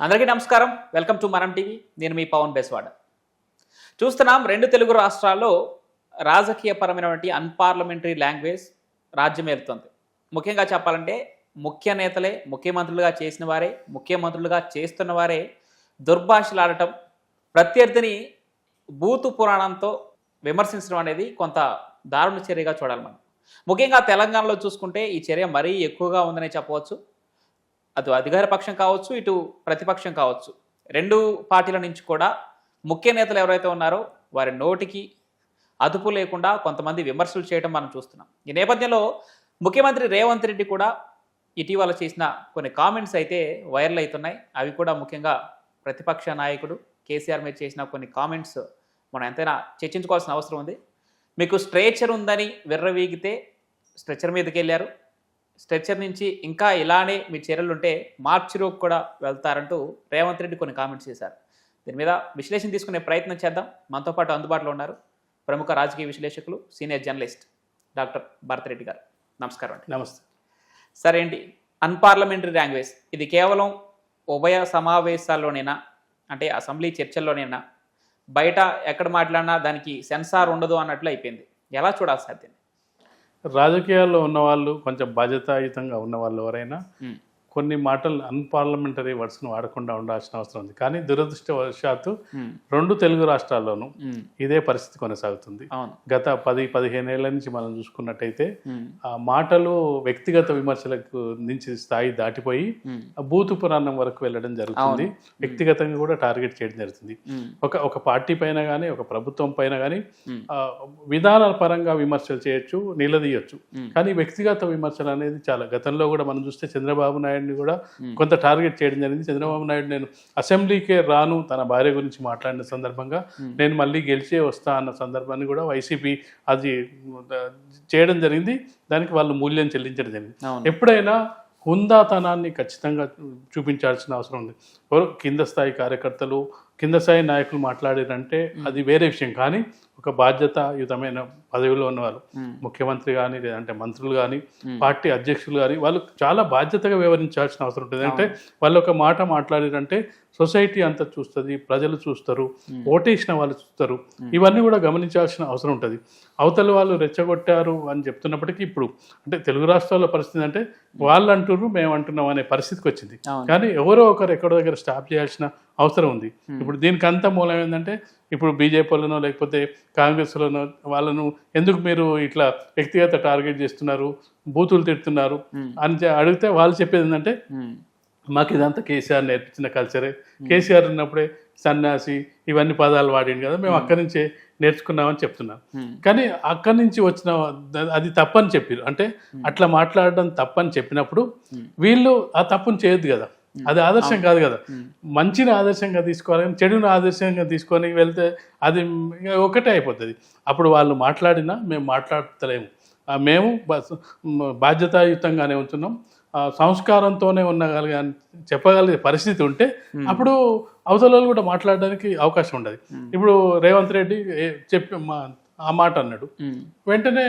అందరికీ నమస్కారం. Welcome to Manam TV. నేను మీ పవన్ బెస్వాడ. చూస్తున్నాం రెండు తెలుగు రాష్ట్రాల్లో రాజకీయపరమైనటువంటి అన్పార్లమెంటరీ లాంగ్వేజ్ రాజ్యమేలుతోంది ముఖ్యంగా చెప్పాలంటే ముఖ్య నేతలే ముఖ్యమంత్రులుగా చేసిన వారే ముఖ్యమంత్రులుగా చేస్తున్న వారే దుర్భాషలాడటం ప్రత్యర్థిని బూతు పురాణంతో విమర్శించడం అనేది కొంత దారుణ చర్యగా చూడాలి మనం. ముఖ్యంగా తెలంగాణలో చూసుకుంటే ఈ చర్య మరీ ఎక్కువగా ఉందనే చెప్పవచ్చు. అటు అధికార పక్షం కావచ్చు ఇటు ప్రతిపక్షం కావచ్చు. రెండు పార్టీల నుంచి కూడా ముఖ్య నేతలు ఎవరైతే ఉన్నారో వారి నోటికి అదుపు లేకుండా కొంతమంది విమర్శలు చేయడం మనం చూస్తున్నాం. ఈ నేపథ్యంలో ముఖ్యమంత్రి రేవంత్ రెడ్డి కూడా ఇటీవల చేసిన కొన్ని కామెంట్స్ అయితే వైరల్ అవుతున్నాయి. అవి కూడా ముఖ్యంగా ప్రతిపక్ష నాయకుడు కేసీఆర్ మీద చేసిన కొన్ని కామెంట్స్ మనం ఎంతైనా చర్చించుకోవాల్సిన అవసరం ఉంది. మీకు స్ట్రేచర్ ఉందని విర్రవీగితే స్ట్రెచర్ మీదకి వెళ్ళారు స్ట్రెచర్ నుంచి ఇంకా ఇలానే మీ చర్యలు ఉంటే మార్చిలోకి కూడా వెళ్తారంటూ రేవంత్ రెడ్డి కొన్ని కామెంట్స్ చేశారు. దీని మీద విశ్లేషణ తీసుకునే ప్రయత్నం చేద్దాం. మనతో పాటు అందుబాటులో ఉన్నారు ప్రముఖ రాజకీయ విశ్లేషకులు సీనియర్ జర్నలిస్ట్ డాక్టర్ భరతరెడ్డి గారు. నమస్కారం అండి. నమస్తే. సరే ఏంటి అన్పార్లమెంటరీ లాంగ్వేజ్. ఇది కేవలం ఉభయ సమావేశాల్లోనేనా? అంటే అసెంబ్లీ చర్చల్లోనేనా? బయట ఎక్కడ మాట్లాడినా దానికి సెన్సార్ ఉండదు అన్నట్లు అయిపోయింది. ఎలా చూడాలి సార్ దీన్ని? రాజకీయాల్లో ఉన్న వాళ్ళు కొంచెం బాధ్యతాయుతంగా ఉన్న వాళ్ళు ఎవరైనా కొన్ని మాటలు అన్పార్లమెంటరీ వర్డ్స్ను వాడకుండా ఉండాల్సిన అవసరం ఉంది. కానీ దురదృష్టవశాత్తు రెండు తెలుగు రాష్ట్రాల్లోనూ ఇదే పరిస్థితి కొనసాగుతుంది. గత పది పదిహేను ఏళ్ళ నుంచి మనం చూసుకున్నట్టయితే ఆ మాటలు వ్యక్తిగత విమర్శలకు నుంచి స్థాయి దాటిపోయి బూతు పురాణం వరకు వెళ్ళడం జరుగుతుంది. వ్యక్తిగతంగా కూడా టార్గెట్ చేయడం జరుగుతుంది. ఒక ఒక పార్టీ పైన కానీ ఒక ప్రభుత్వం పైన కానీ విధానాల పరంగా విమర్శలు చేయొచ్చు నిలదీయొచ్చు. కానీ వ్యక్తిగత విమర్శలు అనేది చాలా గతంలో కూడా మనం చూస్తే చంద్రబాబు నాయుడిని కూడా. కొంత టార్గెట్ చేయడం జరిగింది. చంద్రబాబు నాయుడు నేను అసెంబ్లీకే రాను తన భార్య గురించి మాట్లాడిన సందర్భంగా. నేను మళ్ళీ గెలిచే వస్తా అన్న సందర్భాన్ని కూడా వైసీపీ అది చేయడం జరిగింది. దానికి వాళ్ళు మూల్యం చెల్లించడం జరిగింది. ఎప్పుడైనా హుందాతనాన్ని ఖచ్చితంగా చూపించాల్సిన అవసరం ఉంది. కింద స్థాయి కార్యకర్తలు కింద స్థాయి నాయకులు మాట్లాడారంటే అది వేరే విషయం. కానీ ఒక బాధ్యతాయుతమైన పదవిలో ఉన్నవారు ముఖ్యమంత్రి కానీ లేదంటే మంత్రులు కానీ. పార్టీ అధ్యక్షులు కానీ వాళ్ళు చాలా బాధ్యతగా వ్యవహరించాల్సిన అవసరం ఉంటుంది. అంటే వాళ్ళు ఒక మాట మాట్లాడారంటే సొసైటీ అంతా చూస్తుంది ప్రజలు చూస్తారు. ఓటేసిన వాళ్ళు చూస్తారు. ఇవన్నీ కూడా గమనించాల్సిన అవసరం ఉంటుంది. అవతల వాళ్ళు రెచ్చగొట్టారు అని చెప్తున్నప్పటికీ ఇప్పుడు అంటే తెలుగు రాష్ట్రాల్లో పరిస్థితి అంటే వాళ్ళు అంటున్నారు మేము అంటున్నాం అనే పరిస్థితికి వచ్చింది. కానీ ఎవరో ఒకరు ఎక్కడో దగ్గర స్టాప్ చేయాల్సిన అవసరం ఉంది. ఇప్పుడు దీనికి అంతా మూలం ఏంటంటే ఇప్పుడు బీజేపీలోనో లేకపోతే కాంగ్రెస్లోనో వాళ్ళను ఎందుకు మీరు ఇట్లా వ్యక్తిగత టార్గెట్ చేస్తున్నారు బూతులు తిడుతున్నారు అని అడిగితే వాళ్ళు చెప్పేది ఏంటంటే మాకు ఇదంతా కేసీఆర్ నేర్పించిన కల్చరే కేసీఆర్ ఉన్నప్పుడే సన్యాసి ఇవన్నీ పదాలు వాడింది కదా. మేము అక్కడి నుంచే నేర్చుకున్నామని చెప్తున్నాం. కానీ అక్కడి నుంచి వచ్చిన అది తప్పని చెప్పారు. అంటే అట్లా మాట్లాడడం తప్పని చెప్పినప్పుడు. వీళ్ళు ఆ తప్పుని చేయొద్దు కదా. అది ఆదర్శం కాదు కదా. మంచిని ఆదర్శంగా తీసుకోవాలి కానీ చెడుని ఆదర్శంగా తీసుకొని వెళ్తే అది ఒకటే అయిపోతుంది. అప్పుడు వాళ్ళు మాట్లాడినా మేము మాట్లాడతలేము. మేము బాధ్యతాయుతంగానే ఉంటున్నాం. సంస్కారంతోనే ఉండగలిగా చెప్పగలిగే పరిస్థితి ఉంటే అప్పుడు అవతల కూడా మాట్లాడడానికి అవకాశం ఉండదు. ఇప్పుడు రేవంత్ రెడ్డి చెప్పి ఆ మాట అన్నాడు. ఉమ్, వెంటనే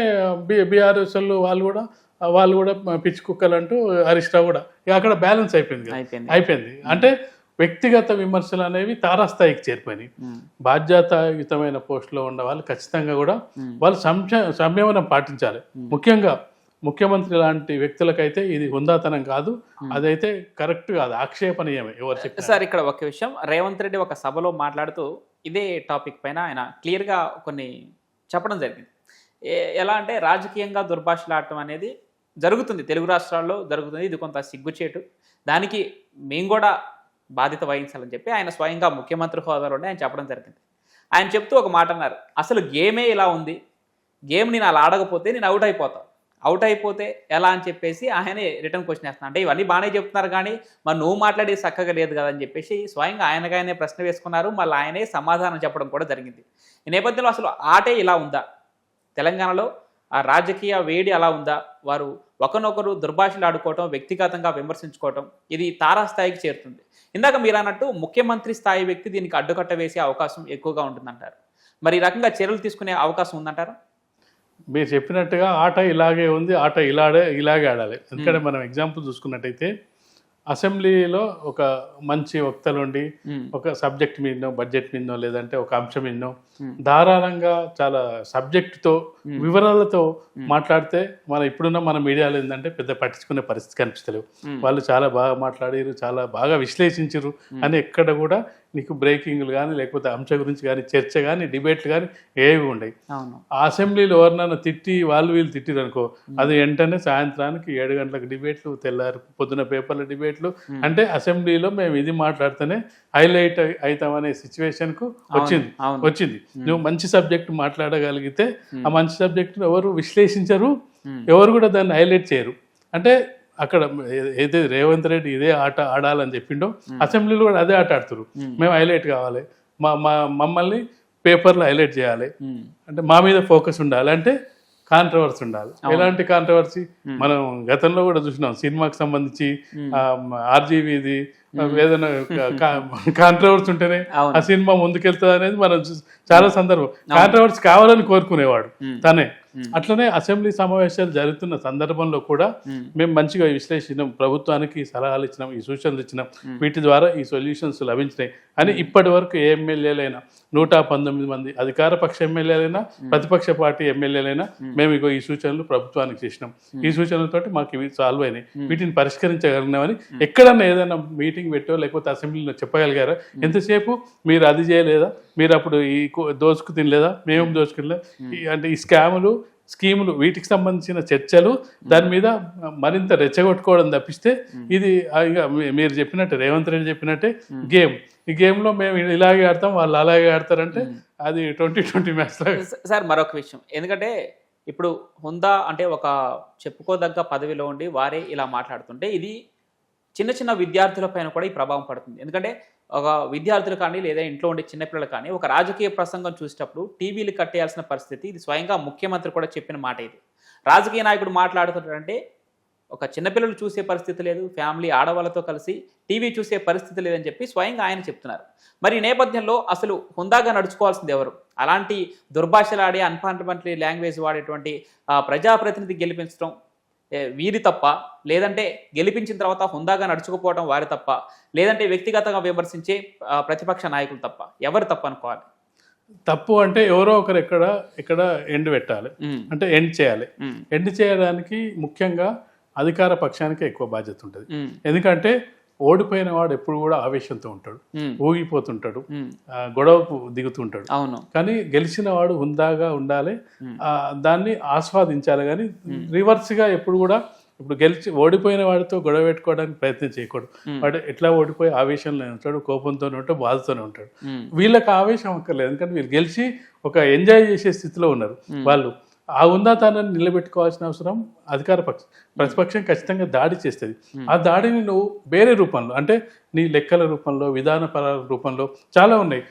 బి బీఆర్ఎస్ వాళ్ళు వాళ్ళు కూడా వాళ్ళు కూడా పిచ్చి కుక్కలు అంటూ హరీష్ రావు కూడా ఇక అక్కడ బ్యాలెన్స్ అయిపోయింది. అయిపోయింది. అంటే వ్యక్తిగత విమర్శలు అనేవి తారాస్థాయికి చేరిపోయినాయి. బాధ్యతాయుతమైన పోస్టులో ఉన్న వాళ్ళు ఖచ్చితంగా కూడా వాళ్ళు సంశ సంయమనం పాటించాలి. ముఖ్యంగా ముఖ్యమంత్రి లాంటి వ్యక్తులకైతే ఇది హుందాతనం కాదు. అదైతే కరెక్ట్ కాదు. ఆక్షేపణీయమే ఎవరు చెప్పినా. సార్ ఇక్కడ ఒక విషయం. రేవంత్ రెడ్డి ఒక సభలో మాట్లాడుతూ ఇదే టాపిక్ పైన ఆయన క్లియర్గా కొన్ని చెప్పడం జరిగింది. ఎలా అంటే రాజకీయంగా దుర్భాషలాడటం అనేది జరుగుతుంది. తెలుగు రాష్ట్రాల్లో జరుగుతుంది. ఇది కొంత సిగ్గుచేటు. దానికి మేము కూడా బాధ్యత వహించాలని చెప్పి ఆయన స్వయంగా ముఖ్యమంత్రి హోదాలోనే ఆయన చెప్పడం జరిగింది. ఆయన చెప్తూ ఒక మాట అన్నారు. అసలు గేమే ఇలా ఉంది. గేమ్ నేను అలా ఆడకపోతే నేను అవుట్ అయిపోతాను అవుట్ అయిపోతే ఎలా అని చెప్పేసి ఆయనే రిటర్న్ క్వశ్చన్ వేస్తున్నాను అంటే ఇవన్నీ బాగానే చెప్తున్నారు కానీ మరి నువ్వు మాట్లాడేది చక్కగా లేదు కదా అని చెప్పేసి స్వయంగా ఆయనగానే ప్రశ్న వేసుకున్నారు. మళ్ళీ ఆయనే సమాధానం చెప్పడం కూడా జరిగింది. ఈ నేపథ్యంలో అసలు ఆటే ఇలా ఉందా? తెలంగాణలో ఆ రాజకీయ వేడి అలా ఉందా? వారు ఒకరినొకరు దుర్భాషలు ఆడుకోవటం వ్యక్తిగతంగా విమర్శించుకోవటం ఇది తారాస్థాయికి చేరుతుంది. ఇందాక మీరు అన్నట్టు ముఖ్యమంత్రి స్థాయి వ్యక్తి దీనికి అడ్డుకట్ట వేసే అవకాశం ఎక్కువగా ఉంటుందంటారు. మరి ఈ రకంగా చర్యలు తీసుకునే అవకాశం ఉందంటారా? మీరు చెప్పినట్టుగా ఆట ఇలాగే ఉంది ఆట ఇలాడే ఇలాగే ఆడాలి. ఎందుకంటే మనం ఎగ్జాంపుల్ చూసుకున్నట్టయితే అసెంబ్లీలో ఒక మంచి వక్తలు ఉండి ఒక సబ్జెక్ట్ మీదనో బడ్జెట్ మీదనో లేదంటే ఒక అంశం మీదనో. ధారాళంగా చాలా సబ్జెక్టుతో వివరాలతో మాట్లాడితే మన ఇప్పుడున్న మన మీడియాలో ఏంటంటే పెద్ద పట్టించుకునే పరిస్థితి కనిపిస్తలేవు. వాళ్ళు చాలా బాగా మాట్లాడారు చాలా బాగా విశ్లేషించారు అని ఎక్కడ కూడా నీకు బ్రేకింగ్లు కానీ లేకపోతే అంశం గురించి కానీ చర్చ కానీ డిబేట్లు కానీ ఏవి ఉండవు ఆ అసెంబ్లీలో ఎవరినైనా తిట్టి వాళ్ళు వీళ్ళు తిట్టిరు అనుకో అది వెంటనే సాయంత్రానికి ఏడు గంటలకు డిబేట్లు తెల్లారు పొద్దున పేపర్ల డిబేట్లు. అంటే అసెంబ్లీలో మేము ఇది మాట్లాడితేనే హైలైట్ అవుతామనే సిచ్యువేషన్కు వచ్చింది. వచ్చింది. నువ్వు మంచి సబ్జెక్ట్ మాట్లాడగలిగితే ఆ మంచి సబ్జెక్ట్ ఎవరు విశ్లేషించరు. ఎవరు కూడా దాన్ని హైలైట్ చేయరు. అంటే అక్కడ ఏదైతే రేవంత్ రెడ్డి ఇదే ఆట ఆడాలని చెప్పిండో అసెంబ్లీలో కూడా అదే ఆట ఆడుతున్నారు మేము. హైలైట్ కావాలి. మా మా మమ్మల్ని పేపర్లో హైలైట్ చేయాలి. అంటే మా మీద ఫోకస్ ఉండాలి అంటే కాంట్రవర్సీ ఉండాలి. ఎలాంటి కాంట్రవర్సీ మనం గతంలో కూడా చూసినాం. సినిమాకి సంబంధించి ఆర్జీవీది ఏదైనా కాంట్రవర్సీ ఉంటేనే. ఆ సినిమా ముందుకెళ్తుంది అనేది మనం చాలా సందర్భం. కాంట్రవర్సీ కావాలని కోరుకునేవాడు. తనే. అట్లనే అసెంబ్లీ సమావేశాలు జరుగుతున్న సందర్భంలో కూడా మేము. మంచిగా విశ్లేషించినాం. ప్రభుత్వానికి సలహాలు ఇచ్చినాం ఈ సూచనలు ఇచ్చినాం. వీటి ద్వారా ఈ సొల్యూషన్స్ లభించినాయి. అని ఇప్పటి వరకు ఏ ఎమ్మెల్యేలైనా నూట పంతొమ్మిది మంది అధికార పక్ష ఎమ్మెల్యేలైనా ప్రతిపక్ష పార్టీ ఎమ్మెల్యేలైనా మేము. ఇగో ఈ సూచనలు ప్రభుత్వానికి చేసినాం. ఈ సూచనలతోటి మాకు ఇవి సాల్వ్ అయినాయి. వీటిని పరిష్కరించగలిగినామని ఎక్కడన్నా ఏదైనా మీటింగ్ పెట్టో లేకపోతే అసెంబ్లీలో చెప్పగలిగారా? ఎంతసేపు మీరు అది చేయలేదా? మీరు అప్పుడు ఈ దోచుకు తినలేదా? మేము దోచుకునలేదా ఈ- అంటే ఈ స్కాములు స్కీములు వీటికి సంబంధించిన చర్చలు దాని మీద మరింత రెచ్చగొట్టుకోవడం తప్పిస్తే ఇది మీరు చెప్పినట్టు రేవంత్ రెడ్డి చెప్పినట్టే గేమ్. ఈ గేమ్లో మేము ఇలాగే ఆడతాం వాళ్ళు అలాగే ఆడతారంటే అది ట్వంటీ ట్వంటీ మ్యాచ్ సార్ మరొక విషయం. ఎందుకంటే ఇప్పుడు హుందా అంటే ఒక చెప్పుకోదగ్గ పదవిలో ఉండి వారే ఇలా మాట్లాడుతుంటే ఇది చిన్న చిన్న విద్యార్థుల పైన కూడా ఈ ప్రభావం పడుతుంది. ఎందుకంటే ఒక విద్యార్థులు కానీ లేదా ఇంట్లో ఉండే చిన్నపిల్లలు కానీ ఒక రాజకీయ ప్రసంగం చూసేటప్పుడు టీవీలు కట్టేయాల్సిన పరిస్థితి ఇది స్వయంగా ముఖ్యమంత్రి కూడా చెప్పిన మాట ఇది. రాజకీయ నాయకుడు మాట్లాడుతున్నారంటే ఒక చిన్నపిల్లలు చూసే పరిస్థితి లేదు ఫ్యామిలీ ఆడవాళ్ళతో కలిసి టీవీ చూసే పరిస్థితి లేదని చెప్పి స్వయంగా ఆయన చెప్తున్నారు. మరి ఈ నేపథ్యంలో అసలు హుందాగా నడుచుకోవాల్సింది ఎవరు? అలాంటి దుర్భాషలాడే అన్పార్లమెంటరీ లాంగ్వేజ్ వాడేటువంటి ప్రజాప్రతినిధి గెలిపించడం వీరి తప్ప లేదంటే గెలిపించిన తర్వాత హుందాగా నడుచుకుపోవడం వారి తప్ప లేదంటే వ్యక్తిగతంగా విమర్శించే ప్రతిపక్ష నాయకులు తప్ప ఎవరు తప్ప అనుకోవాలి? తప్పు అంటే ఎవరో ఒకరు ఎక్కడ ఇక్కడ ఎండ్ పెట్టాలి. అంటే ఎండ్ చేయాలి. ఎండ్ చేయడానికి ముఖ్యంగా అధికార పక్షానికే ఎక్కువ బాధ్యత ఉంటుంది. ఎందుకంటే ఓడిపోయిన వాడు ఎప్పుడు కూడా ఆవేశంతో ఉంటాడు. ఊగిపోతుంటాడు. గొడవకు దిగుతుంటాడు. అవును. కానీ గెలిచిన వాడు హుందాగా ఉండాలి. ఆ, దాన్ని ఆస్వాదించాలి. కానీ రివర్స్గా ఎప్పుడు కూడా ఇప్పుడు గెలిచి ఓడిపోయిన వాడితో గొడవ పెట్టుకోవడానికి ప్రయత్నం చేయకూడదు. వాడు ఎట్లా ఓడిపోయి ఆవేశంలో ఉంటాడు కోపంతోనే ఉంటాడు బాధతోనే ఉంటాడు. వీళ్ళకి ఆవేశం అక్కర్లేదు. ఎందుకంటే వీళ్ళు గెలిచి ఒక ఎంజాయ్ చేసే స్థితిలో ఉన్నారు. వాళ్ళు ఆ ఉందాతానాన్ని నిలబెట్టుకోవాల్సిన అవసరం అధికార పక్షం ప్రతిపక్షం ఖచ్చితంగా దాడి చేస్తుంది. ఆ దాడిని నువ్వు వేరే రూపంలో అంటే నీ లెక్కల రూపంలో విధానపర రూపంలో చాలా ఉన్నాయి.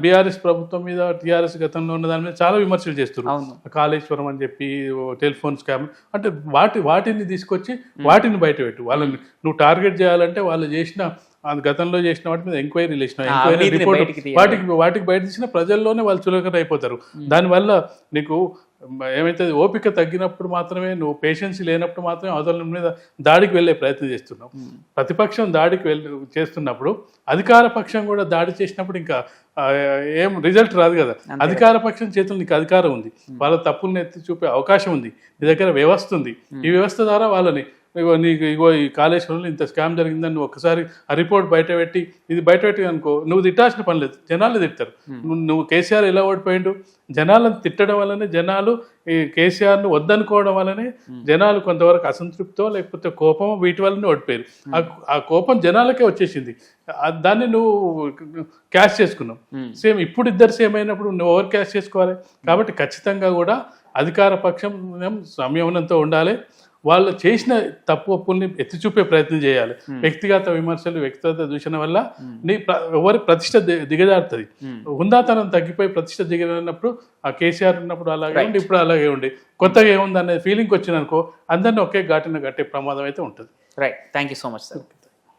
బీఆర్ఎస్ ప్రభుత్వం మీద టీఆర్ఎస్ గతంలో ఉన్న దాని మీద చాలా విమర్శలు చేస్తున్నారు. కాళేశ్వరం అని చెప్పి టెలిఫోన్ స్కామ్ అంటే వాటి వాటిని తీసుకొచ్చి వాటిని బయట పెట్టు వాళ్ళని నువ్వు టార్గెట్ చేయాలంటే వాళ్ళు చేసిన గతంలో చేసిన వాటి మీద ఎంక్వైరీ చేసిన ఎంక్వైరీ రిపోర్ట్. వాటికి వాటికి బయట తీసిన ప్రజల్లోనే వాళ్ళు చులకన అయిపోతారు దానివల్ల నీకు ఏమైతే ఓపిక తగ్గినప్పుడు మాత్రమే నువ్వు పేషెన్స్ లేనప్పుడు మాత్రమే అవతల మీద దాడికి వెళ్ళే ప్రయత్నం చేస్తున్నావు. ప్రతిపక్షం దాడికి వెళ్ళి చేస్తున్నప్పుడు అధికార పక్షం కూడా దాడి చేసినప్పుడు ఇంకా ఏం రిజల్ట్ రాదు కదా. అధికార పక్షం చేతులు నీకు అధికారం ఉంది. వాళ్ళ తప్పుల్ని ఎత్తి చూపే అవకాశం ఉంది. నీ దగ్గర వ్యవస్థ ఉంది. ఈ వ్యవస్థ ద్వారా వాళ్ళని ఇగో నీకు ఇగో ఈ కాళేశ్వరంలో ఇంత స్కామ్ జరిగిందని నువ్వు ఒకసారి ఆ రిపోర్ట్ బయట పెట్టి ఇది బయట పెట్టి అనుకో నువ్వు తిట్టాల్సిన పని లేదు. జనాలు తిడతారు. నువ్వు- నువ్వు కేసీఆర్ ఎలా ఓడిపోయిండు? జనాలను తిట్టడం వల్లనే జనాలు ఈ కేసీఆర్ను వద్దనుకోవడం వల్లనే జనాలు కొంతవరకు అసంతృప్తో లేకపోతే కోపం వీటి వల్లనే ఓడిపోయారు. ఆ- ఆ కోపం జనాలకే వచ్చేసింది. దాన్ని నువ్వు క్యాష్ చేసుకున్నావు. సేమ్ ఇప్పుడు ఇద్దరు సేమ్ అయినప్పుడు నువ్వు ఓవర్ క్యాష్ చేసుకోవాలి? కాబట్టి ఖచ్చితంగా కూడా అధికార పక్షం సంయమనంతో ఉండాలి. వాళ్ళు చేసిన తప్పు ఒప్పుల్ని ఎత్తి చూపే ప్రయత్నం చేయాలి. వ్యక్తిగత విమర్శలు వ్యక్తిగత దూషణ వల్ల నీ ప్ర- ఎవరి ప్రతిష్ట దిగజారుతుంది. హుందాతనం తగ్గిపోయి ప్రతిష్ట దిగజారినప్పుడు ఆ కేసీఆర్ ఉన్నప్పుడు అలాగే ఉండి ఇప్పుడు అలాగే ఉండి కొత్తగా ఏముంది అనే ఫీలింగ్ వచ్చిందనుకో అందరినీ ఒకే ఘాటిన కట్టే ప్రమాదం అయితే ఉంటుంది. Right thank you so much sir